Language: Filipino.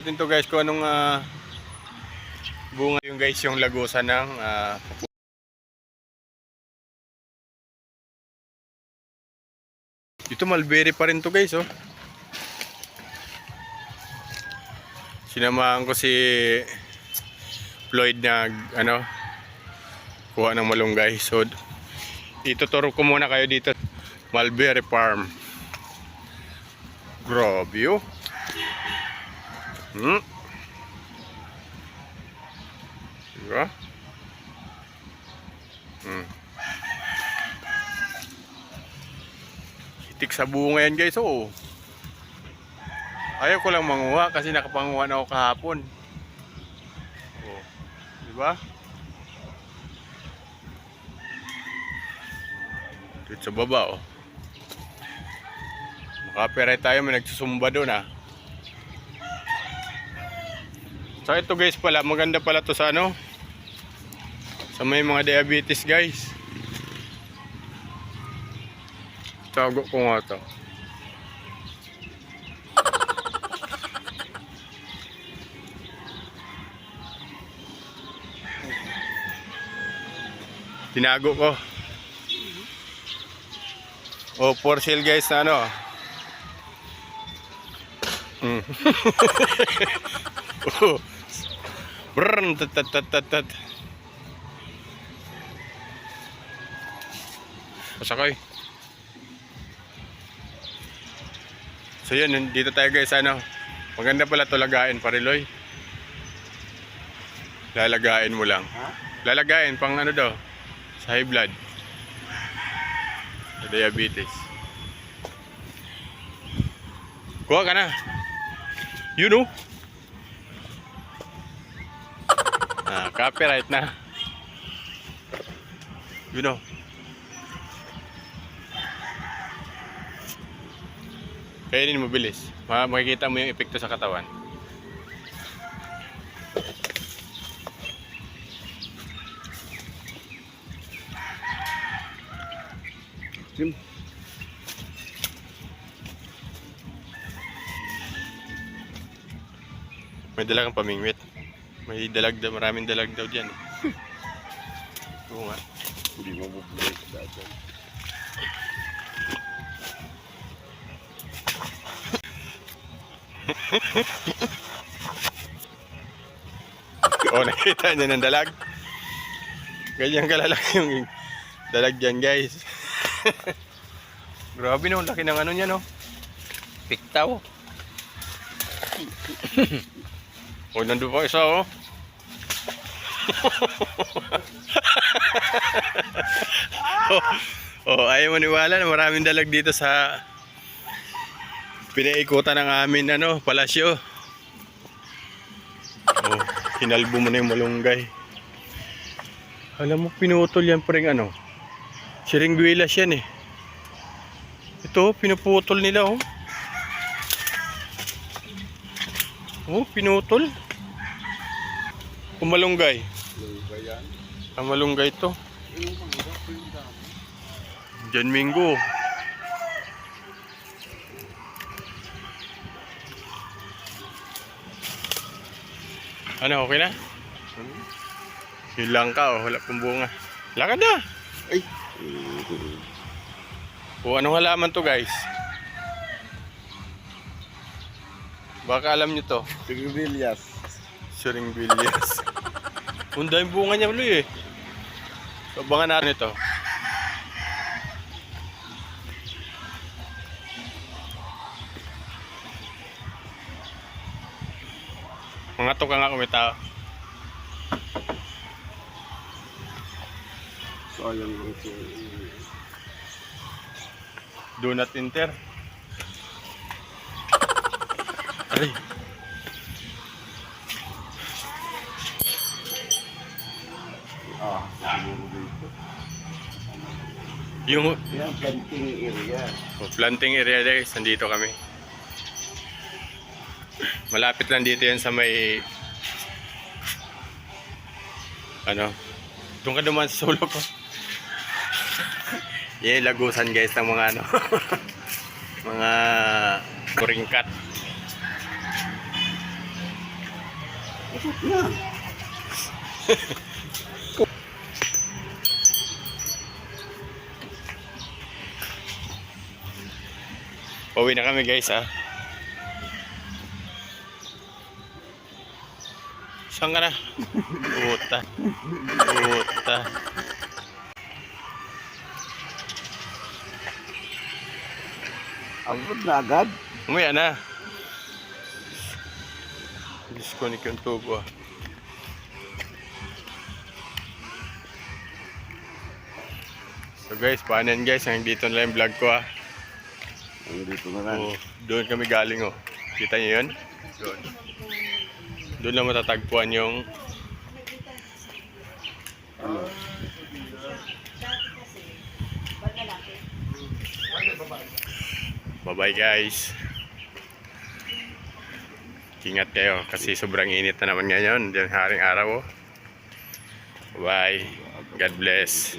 Ito to guys kung anong ah, bunga yung guys yung lagusan ng ah, Ito mulberry pa rin to guys oh. Sinamahan ko si Floyd na ano kuha ng malunggay. So ituturo ko muna kayo dito Mulberry Farm. Grabe oh. Hmm. Diba? Hmm. Hitik sa bunga yan guys, oh. Ayaw ko lang manguha kasi nakapanguha na ako kahapon. Oh. Diba? Dito sa baba, oh. Makaperay tayo, may nagsusumba doon, ah. So ito guys pala, maganda pala to sa ano sa may mga diabetes guys. Tago ko nga to. Tinago ko. O, for sale guys na ano. Mm. Oh. Brrrn, tat, tat, tat, tat, tat. Pasakay. So yun, dito tayo guys, ano. Maganda pala to lagain, pariloy. Lalagain mo lang. Lalagain, pang ano daw, sa high blood. Sa diabetes. Kuha ka na. You know. Ah, copyright na. You know. Kainin mo bilis. Ma makikita mo yung epekto sa katawan. Sim. May dala kang pamingwit. May dalag daw, maraming dalag daw diyan. Oo nga. Hindi mo bubulay sa dati. O, nakita niya ng dalag. Ganyan kalalaki yung dalag dyan, guys. Grabe no, laki ng ano niya, no? Piktaw. O, nandun pa isa, oh. oh, oh, ayaw maniwala na maraming dalag dito sa pinaikutan ng amin, ano, palasyo. Oh, hinalbo mo na yung malunggay. Alam mo, pinutol yan pa rin ano. Siringguilas yan eh. Ito, pinuputol nila oh. Oh, pinutol. Kumalunggay. Ba yan? Ang malunggay to. Yung yung. Jan Minggo. Ano, okay na? Yun lang ka, oh. wala pong bunga. Lakad na! Ay! O anong halaman to guys? Baka alam nyo to. Sigrillas. Suring Villas. Ang daming bunga niya ulit eh. So, abangan natin ito. Mga to ka nga kumita. Sayang lang ito. Do not enter. Siguro dito. Yung Yan, planting area. oh, planting area guys, nandito kami. Malapit lang dito yan sa may ano doon ka duman sa sulok ko. Yung lagusan guys ng mga ano mga kuringkat. Usap na. Pauwi na kami guys ah. Saan ka na? Puta. Puta. Abot na agad. Umaya na. Disconnect yung tubo ah. So guys, paano yan guys? Hanggang dito na lang yung vlog ko ah. Nandito na lang. Oh, doon kami galing oh. Kita niyo 'yun? Doon. Doon lang matatagpuan yung Ano? Bye-bye guys. Ingat kayo kasi sobrang init na naman ngayon. Diyan haring araw oh. Bye. God bless.